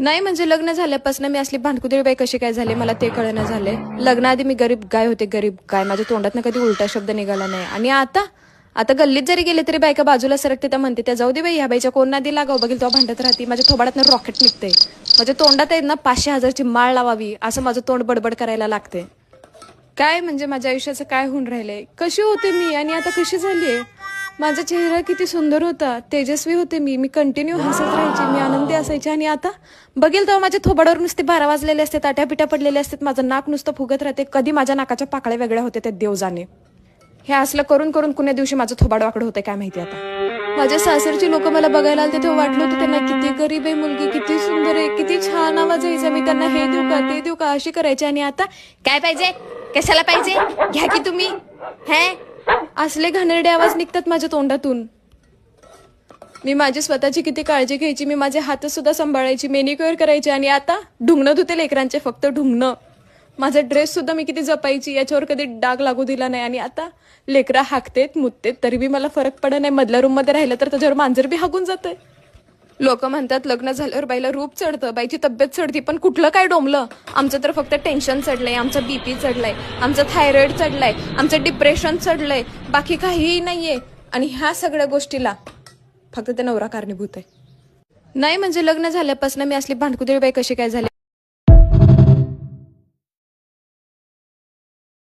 नाही म्हणजे लग्न झाल्यापासून मी असली भांडकुदळी बाई कशी काय झाली मला ते कळणं झाले लग्नाआधी मी गरीब गाय होते गरीब गाय. माझ्या तोंडातनं कधी उलटा शब्द निघाला नाही. आणि आता? आता गल्लीत जरी गेले तरी बायका बाजूला सरकते त्या म्हणते त्या जाऊ दे बाई ह्या बाईच्या कोण नादी लागाव? बघील तेव्हा भांडत राहते. माझ्या थोबाडातनं रॉकेट निघते माझ्या तोंडात आहे ना पाचशे हजारची माळ लावावी असं माझं तोंड बडबड करायला लागते काय म्हणजे माझ्या आयुष्याचं काय होऊन राहिलंय? कशी होते मी? आणि आता कशी झालीये? माझा चेहरा किती सुंदर होता तेजस्वी होते मी मी कंटिन्यू हसत राहायची मी आनंदी असायचे. आणि आता बघेल तेव्हा माझ्या थोबाडावर नुसते बारा वाजलेले असते आट्या पिट्या पडलेले असतात माझं नाक नुसतं फुगत राहते. कधी माझ्या नाकाच्या पाकळ्या वेगळ्या होते त्या देव जाणे हे असलं करून करून कुण्या दिवशी माझं थोबाड वाकडं होतं काय माहिती आता. माझ्या सासरची लोक मला बघायला आले तेव्हा वाटलं होतं त्यांना किती गरीब आहे मुलगी किती सुंदर आहे किती छान आवाज यायचा. मी त्यांना हे देऊ का ते देऊ का अशी करायची. आणि आता काय पाहिजे? कशाला पाहिजे? घ्या की तुम्ही. हे? असले घाणेरडे आवाज निघतात माझ्या तोंडातून. मी माझी स्वतःची किती काळजी घ्यायची मी माझे हात सुद्धा सांभाळायची मेनिक्युअर करायची आणि आता ढुंगणं धुते लेकरांचे फक्त ढुंगणं. माझा ड्रेस सुद्धा मी किती जपायची याच्यावर कधी डाग लागू दिला नाही आणि आता लेकरा हाकतेत मुततेत तरी बी मला फरक पडत नाही. मधल्या रूममध्ये राहिलं तर त्याच्यावर मांजर बी हाकून जातंय. लोक म्हणतात लग्न झाल्यावर बाईला रूप चढतं बाईची तब्येत चढती पण कुठलं काय डोमलं आमचं तर फक्त टेन्शन चढलंय आमचं बीपी चढलंय आमचं थायरॉइड चढलंय आमचं डिप्रेशन चढलंय बाकी काहीही नाहीये. आणि ह्या सगळ्या गोष्टीला फक्त ते नवरा कारणीभूत आहे. नाही म्हणजे लग्न झाल्यापासून मी असली भांडकुदळी बाई कशी काय झाली?